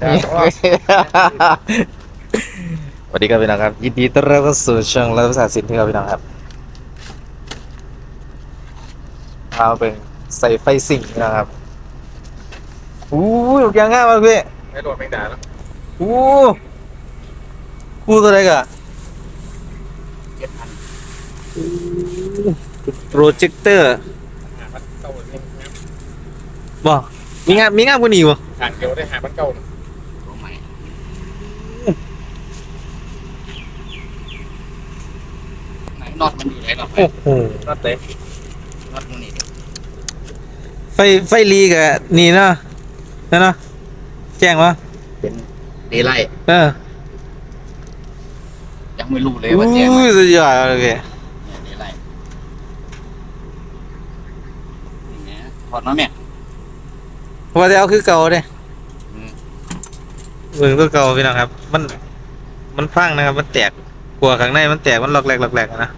สวัสดีครับพี่น้องครับ ยินดีต้อนรับเข้าสู่ช่องรัฐภาษาสินที่ครับพี่น้องครับพามาเป็นใส่ไฟสิ่งพี่นะครับอู้ยลูกยางง่ายมากพี่ไม่โดนแมงดาแล้วอู้คู่ตัวไหนกะเจ็ดพันโปรเจคเตอร์หาพันเก้าเลยนะบอกมีงานมีงานกว่านี้วะทางเดียวได้หาพันเก้านะ ตัวใหม่ไห นน็อตมันอยู่ไหนหรอโอ้โหนัดเตะน็อตมันนี่ไฟไฟลีกะนี่เนาะนั่นเนาะแจ้งวะเป็นเดย์ไลท์เออยังไม่รู้เลยว่าแจ้งอู้ไหมยสุดยอดเลยพี่เนี่ยเดย์ไลท์นี่ไงถอดมาแม่ว่าจะเอาคือเก่าเด้อืมเบิ่งตัวเก่าพี่น้องครับ มันมันพังนะครับ มันแตกกลัวข้างในมันแตกมันหลอกแหลกหลอกแหลกอะนะ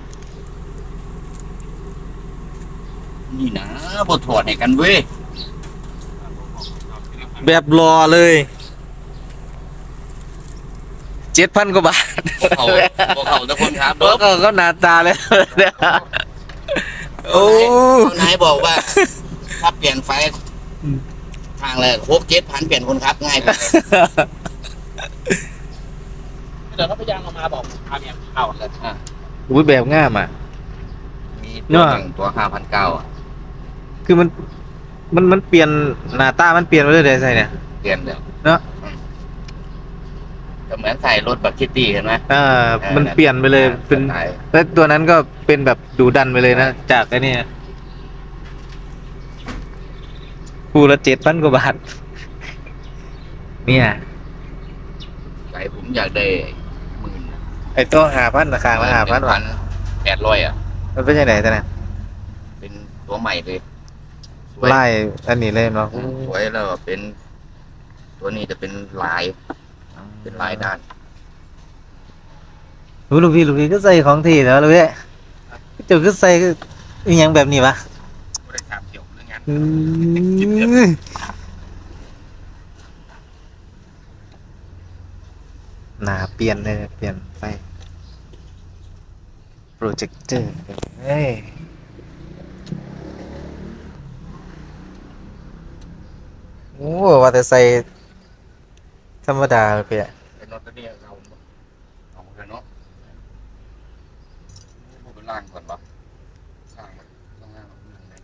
นี่นะบทถอดให้กันเว้ยแบบรอเลยเจ็ดพันกว่าบาทพวกเขาพวกเขาทุกคนครับแล้วก็ก็หนาตาเลยโอ้เขานายบอกว่า ถ้าเปลี่ยนไฟทางเลยหกเจ็ดพันเปลี่ยนคนครับง่ายกว่าเดี๋ยวเขาพยายามเอามาบอกพาเมียเอาเลยอะอุ้ยแบบง่ามอะมีเนตัวอะหนึ่งตัวห้าพันเก้าอะ คือมันมันมันเปลี่ยนหน้าตามันเปลี่ยนไปเรื่อยๆใช่เนี่ย เปลี่ยนเลยเนอะ ก็เหมือนใส่รถแบบคิตตี้เห็นไหมอ่ามันเปลี่ยนไปเลยเป็น สไตล์แล้วตัวนั้นก็เป็นแบบดูดันไปเลยนะ จากไอ้นี่คู่ละเจ็ดพันกว่าบาท เนี่ยใจผมอยากได้หมื่นไอ้ตัวหาพันราคาละหาพันพับาทนแปดร้อยอะ มันเป็นยังไงแต่เนี่ยเป็นตัวใหม่เลยส วยไล่อันนี้เลยเนาะสวยแล้วก็เป็น ตัวนี้จะเป็นลาย เป็นลายด้านรู้ลูกพี่ลูกพี่ก็ใส่ของทีแล้วลูกพี่เจ้าก็ใส่ก็อหยังแบบนี้ปะบริษัทเกี่ยวเรื่องงานอืมหนาเปลี่ยนเลยเปลี่ยนไฟโปรเจคเตอร์เฮ้ย โอ้ว่าแต่ใส่ธรรมดาเลยพี่อะเป็นรถตัวนี้เราเอาเถอะเนาะพูดเป็นล่างก่อนปะล่างมันต้องล่างเอาเรื่องเลย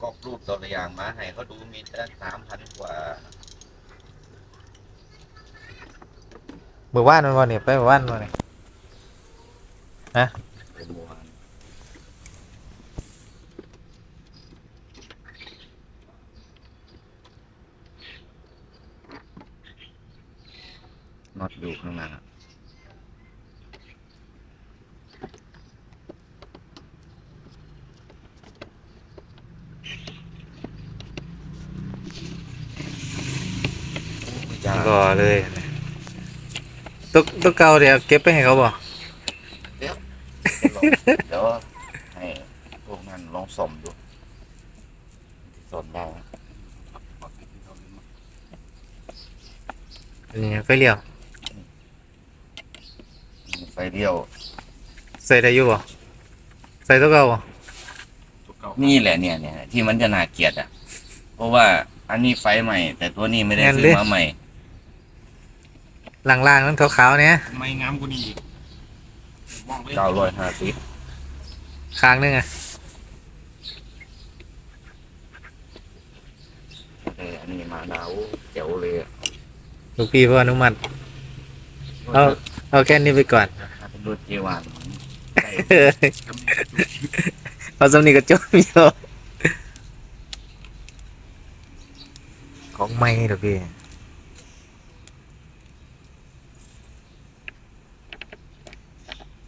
กรอบรูปตัวอย่างมาให้เขาดูมีแต่สามพันกว่ามือว่านมันวันนี้ไปมือว่านมันนี่เป็นโมหัน น็อตอยู่ข้างหน้ายังรอเลยตัวตัวเก่าเดี๋ยวเก็บไปให้เขาบ่เดี๋ยวเดี๋ยวให้พวกนั้นลองสมดูสมได้อันนี้ไฟเลี้ยวมี ไฟเลี้ยว ใส่ได้อยู่บ่ใส่ตัวเก่าบ่ตัวเก่านี่แหละเนี่ยเนี่ยที่มันจะน่าเกลียดอะ เพราะว่าอันนี้ไฟใหม่ แต่ตัวนี้ไม่ได้ซื้อมาใหม่ ล่างๆนั้นขาวๆเนี่ยไม่งามกูนี่อีกมองเลยเก้าร้อยห้าสิบค้างนึงอะเอออันนี้มาดาวเจ๋วเลยอะ ลูกพี่เพื่ออนุมัติ เอา เอาแค่นี้ไปก่อนถ้าเป็นรถเจวานได้เอาสำนีก็จบอยู่ของไม่หรอกพี่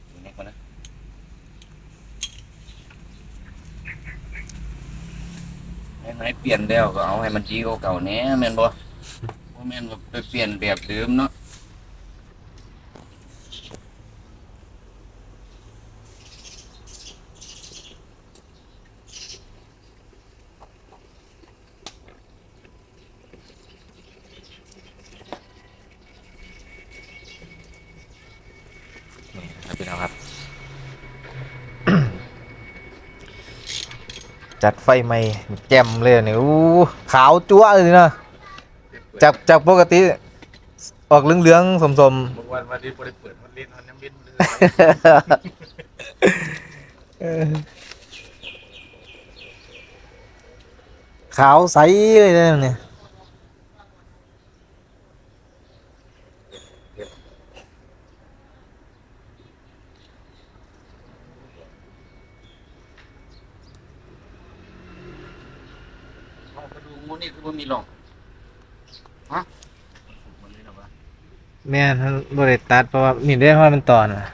อยู่ในคนนะให้มันให้เปลี่ยนแล้วก็เอาให้มันจีเก่าๆแหน่แม่นบ่บ่แม่นว่าไปเปลี่ยนแบบเดิมเนาะ จัดไฟใหม่แจ่มเลยเนี่ยอู้ขาวจั๊วะเลยนะจากจากปกติ ออกเหลืองๆสมบางวันวันนี้บริเปิดมันเล่นมันยังบินเลยๆเออขาวใสเลยนะเนี่ย กระดูกงูนี่คือมันมีหลงฮะมันนี่หรอวะแม่นบริตัดเพราะว่านี่ได้ว่ามันตอนอะ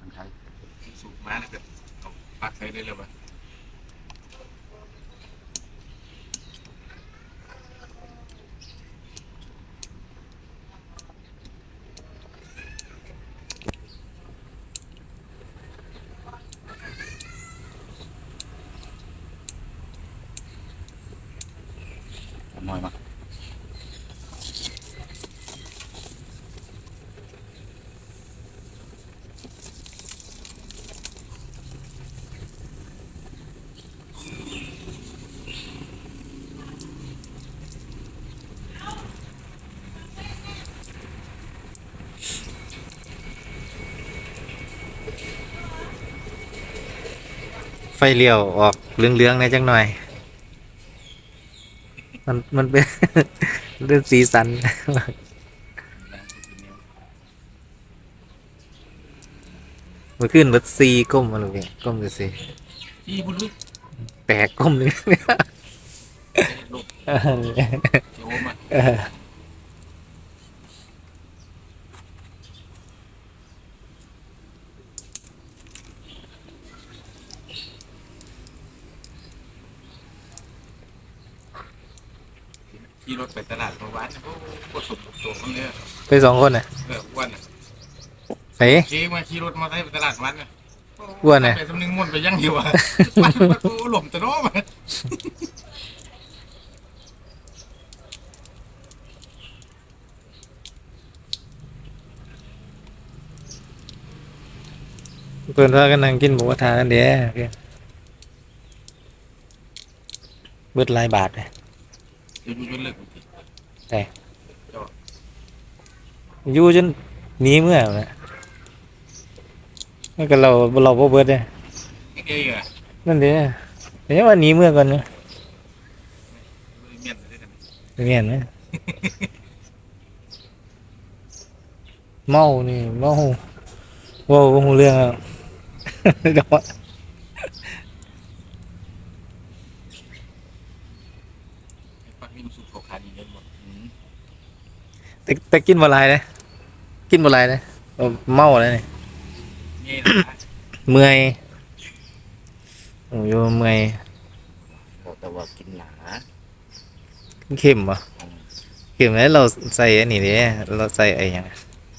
มันใช้ สูบมาเนี่ยแบบเอาปักใส่ได้เลยว่ะ เอาห น่อยมาไฟเลี้ยวออกเหลืองๆในจังหน่อย มันมันเป็น เรื่องสีสัน มันขึ้นรถซีก้มมาเลยพี่ก้มเลยสิพี่บุญลึกแปลกก้มเลยลูกเออโยมอะ เออ ขี่รถไปตลาดเมื่อวานโอ้โหปวดสุดตัวมันเลย ไปสองคนน่ะเอออ้วันอะเฮ้ยขี่มาขี่รถมาได้ไปตลาดวันอะอ้วนน่ะ ไปสำนึกม่วนไปยังเดียวอะมันมันโอ้หล่มตะโน้มเพื่อนว่ากันนั่งกินหมูกระทะกันเด้อเพื่อนเบิดหลายบาทเลยเดี๋ยวดูจนเลิก อยู่จนหนีเมื่อนะแล้วก็เราเราบ่เบิดเลยเอ้ยอะนั่นเด้อเดี๋ยวว่าหนีเมื่อก่อนเนาะเมียนเลยกันเมียนไหมเมานี่เมาเว่าบ่ฮู้เรื่องอะเดี๋ยว แต่แต่กินบ่หลายเลยกินบ่หลายเลยเอาเมาเลยนี่นี่นะเมื่อยโอ้ยเมื่อยบอกแต่ว่ากินหนาเข็มบ่เข็มแล้วเราใส่อันนี้เด้เราใส่ไอ้หยัง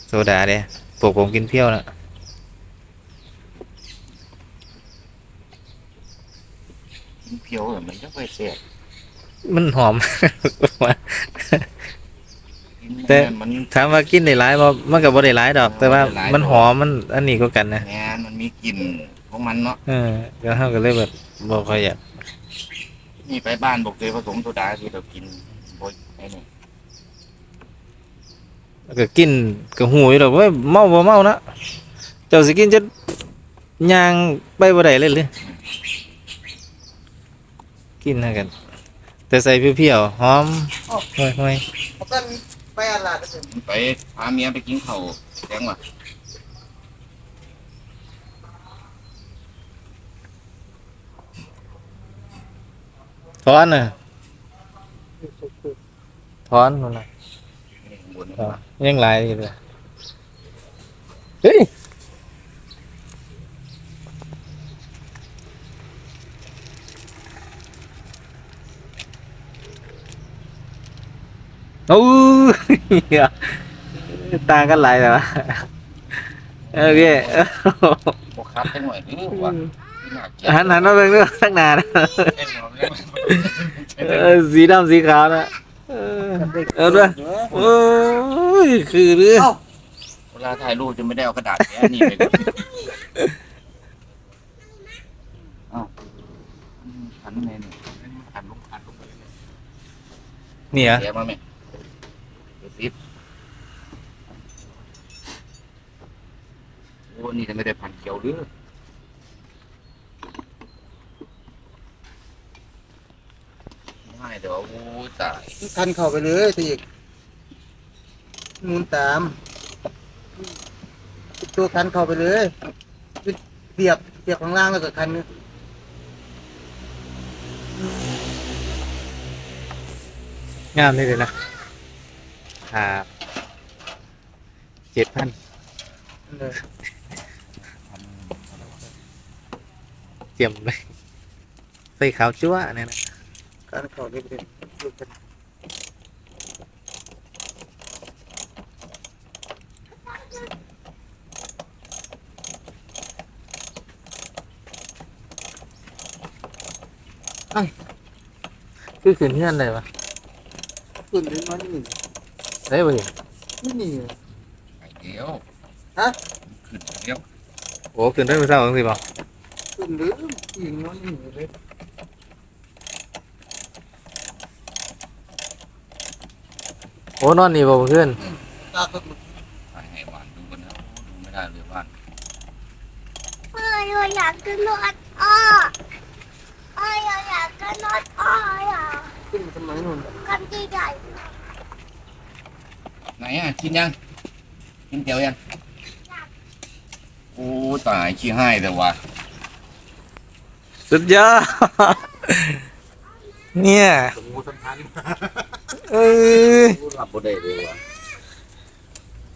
โซดาเด้พวกผมกินเพี้ยวน่ะกินเพียวเหรอมันจะไปเสียบมันหอมกิน แต่ มัน ถามว่ากินได้หลายบ่มันก็บ่ได้หลายดอก แต่ว่ามันหอมมันอันนี้ก็กันนะงานมันมีกลิ่นของมันเนาะเออก็เฮาก็เลยแบบบ่ค่อยอยากนี่ไปบ้านบอกเลยผสมโซดาที่เรากินบ่อยไอ้นี่ก็กินก็หูอยู่ดอกว่าเมาบ่เมานะเจ้าสิกินจนย่างไปบ่ได้เลยเลยกินนะกัน แต่ใส่เพียวๆหอมห่วย ไปพาเมียไปกินข้าวแจ้งว่ะๆถอนน่ะถอนนั่นน่ะนี่ข้างบนอะยังหลายอยู่เลยเฮ้ย โอ้ยต่างกันหลายแต่ว่าโอเคบวกครับไปหน่อยนึงว่ะน่าเกลียดหันหันมาเป็นเรื่องตั้งนานนะเอ้ยเราเนี่ยเออสีดำสีขาวนะเออเอาด้วยโอ้ยคือเรื่องเวลาถ่ายรูปจะไม่ได้เอากระดาษแกะนี่ไปเอ้าอืมพันมันในนี่หันลงหันลงไปเลยนี่เหรอแกมาไหม เดี๋ยวซิปโอ้นี่จะไม่ได้พันเขียวหรือไม่เดี๋ยวโอ้ยตายคันเข้าไปเลยสิอีกหมุนตาม ตัวคันเข้าไปเลยเสียบเสียบข้างล่างแล้วก็คันนี้งามนี่เลยนะ ครับเจ็ดพันเลยเตรียมเลยไฟขาวจั๊วเนี่ยนะคันเข้าไปเลยลูกคันคือขืนเพื่อนเลยวะขึ้นถึงมันนี่ ได้เว้ยนี่นี่ไอ้เดียวฮะขึ้นเดียวโอ้ขืนได้ไม่เศร้าจังสิบ่ขึ้นหรือยิงมันนี่เลยโอ้นอนนี่บ่เพื่อนตากก็ไอ้ไงบ้านดูกันนะดูไม่ได้เลยบ้านพ่อเราอยากกินรสอ้อพ่อเราอยากกินรสอ้ออะขึ้นทำไมนู่นคำที่ใหญ่ ไหนอะกินยัง กินเดียวยัง โอ้ตายขี้ให้แต่ว่าสุดยอด เนี่ยสมูสัมพันธ์เอ้ยหลับบ่ได้เลยว่ะ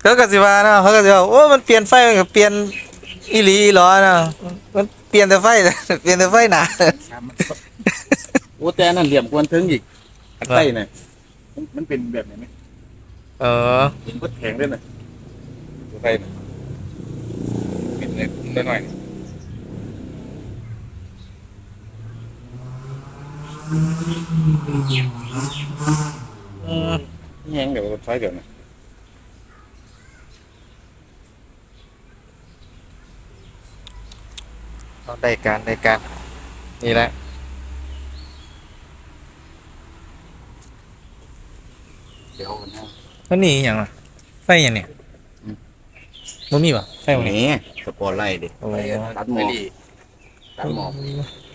เขาก็สิว่าเนาะเขาก็สิว่าโอ้มันเปลี่ยนไฟมันก็เปลี่ยนอีหลีอีหลอเนาะมันเปลี่ยนแต่ไฟ เปลี่ยนแต่ไฟหนา โอ้แต่นั่นเหลี่ยมกวนถึงอีกอันใต้น่ะมันมันเป็นแบบไหนไหม เออเป็นพดแข็งด้วยน่ะตัวใต้น่ะเป็นเล็กน้อยอืมๆแห้งเดี๋ยวรถไฟเดี๋ยวนะเอาได้การได้การนี่แหละเดี๋ยวนะ แล้วนี่อหย่างอะไฟอย่างเนี่ยบ่มีป่ะไฟตรบ่งนี่นี้สปอร์ตไลท์ดิโอ้ตัดหมอก ตัดหมอกอ